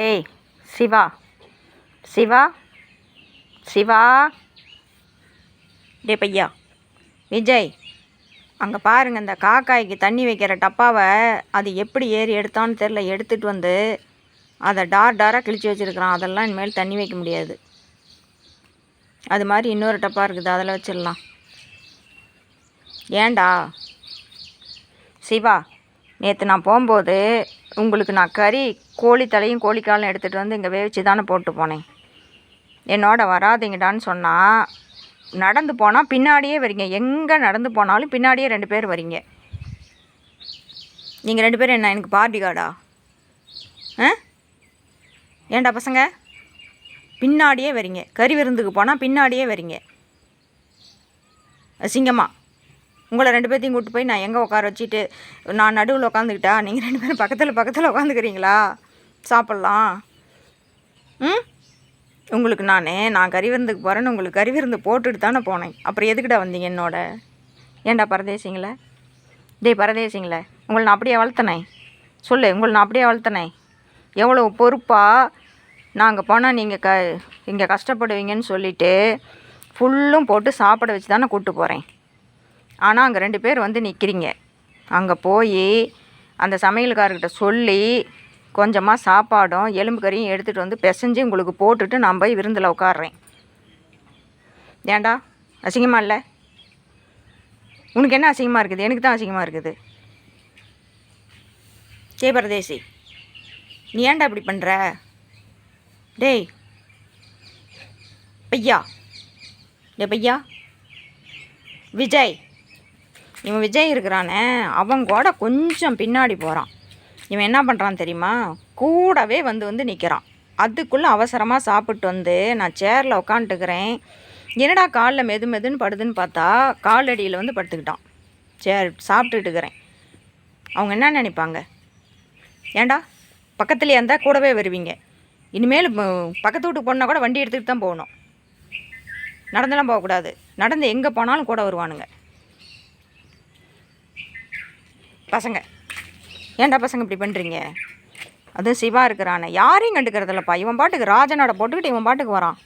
டேய் சிவா. சிவா? சிவா? டே பையா. விஜய் அங்கே பாருங்கள் இந்த காக்காய்க்கு தண்ணி வைக்கிற டப்பாவை அது எப்படி ஏறி எடுத்தான்னு தெரில எடுத்துகிட்டு வந்து அதை டார் டாராக கிழிச்சு வச்சுருக்குறான். அதெல்லாம் இனிமேல் தண்ணி வைக்க முடியாது. அது மாதிரி இன்னொரு டப்பா இருக்குது அதில் வச்சிடலாம். ஏண்டா சிவா நேற்று நான் போகும்போது உங்களுக்கு நான் கறி கோழி தலையும் கோழிக்காலும் எடுத்துகிட்டு வந்து இங்கே வேவிச்சு தானே போட்டு போனேன். என்னோட வராதீங்கடான்னு சொன்னால் நடந்து போனால் பின்னாடியே வரீங்க. எங்கே நடந்து போனாலும் பின்னாடியே ரெண்டு பேர் வரீங்க. நீங்கள் ரெண்டு பேரும் என்ன எனக்கு பார்ட்டி கார்டா ஆ? ஏன்டா பசங்க? பின்னாடியே வரீங்க. கறி விருந்துக்கு போனால் பின்னாடியே வரீங்க. அசிங்கமாக உங்களை ரெண்டு பேர்த்தையும் கூப்பிட்டு போய் நான் எங்கே உட்கார வச்சுட்டு நான் நடுவில் உட்காந்துக்கிட்டா நீங்கள் ரெண்டு பேரும் பக்கத்தில் பக்கத்தில் உட்காந்துக்கிறீங்களா சாப்பிட்லாம். ம்? உங்களுக்கு நானே நான் கறி விருந்துக்கு போகிறேன்னு உங்களுக்கு கறி விருந்து போட்டுட்டு தானே போனேன். அப்புறம் எதுக்குடா வந்தீங்க என்னோட? ஏன்டா பரதேசிங்களே? டேய் பரதேசிங்களே உங்களை நான் அப்படியே வளர்த்தனேன் சொல்லு உங்களை நான் அப்படியே வளர்த்தனேன் எவ்வளோ பொறுப்பாக நாங்கள் போனால் நீங்கள் க இங்கே கஷ்டப்படுவீங்கன்னு சொல்லிவிட்டு ஃபுல்லும் போட்டு சாப்பிட வச்சு தானே கூப்பிட்டு போகிறேன் ஆனால் அங்கே ரெண்டு பேர் வந்து நிற்கிறீங்க அங்கே போய் அந்த சமையல்காரர்கிட்ட சொல்லி கொஞ்சமாக சாப்பாடும் எலும்பு கறியும் எடுத்துகிட்டு வந்து பிசைஞ்சு உங்களுக்கு போட்டுட்டு நான் போய் விருந்தில் உட்காடுறேன் ஏண்டா அசிங்கமாக இல்லை? உனக்கு என்ன அசிங்கமாக இருக்குது? எனக்கு தான் அசிங்கமாக இருக்குது. ஜெய் பரதேசி நீ ஏன்டா இப்படி பண்ணுற டேய் பையா. டே பையா. விஜய். இவன் விஜய் இருக்கிறானே அவன் கூட கொஞ்சம் பின்னாடி போகிறான் இவன் என்ன பண்ணுறான் தெரியுமா? கூடவே வந்து வந்து நிற்கிறான் அதுக்குள்ளே அவசரமாக சாப்பிட்டு வந்து நான் சேரில் உக்காந்துட்டுக்கிறேன். என்னடா காலில் மெது மெதுன்னு படுதுன்னு பார்த்தா காலடியில் வந்து படுத்துக்கிட்டான். சேர் சாப்பிட்டுட்டு இருக்கிறேன் அவங்க என்ன நினைப்பாங்க? ஏண்டா பக்கத்துலேயே இருந்தால் கூடவே வருவீங்க. இனிமேல் பக்கத்து வீட்டுக்கு போனால் கூட வண்டி எடுத்துகிட்டு தான் போகணும். நடந்தெல்லாம் போகக்கூடாது. நடந்து எங்கே போனாலும் கூட வருவானுங்க. பசங்க. ஏன்டா பசங்க இப்படி பண்ணுறீங்க அதுவும் சிவா இருக்கிறானே. யாரையும் கண்டுக்கிறதில்லப்பா. இவன் பாட்டுக்கு ராஜனோட போட்டுக்கிட்டு இவன் பாட்டுக்கு வரான்.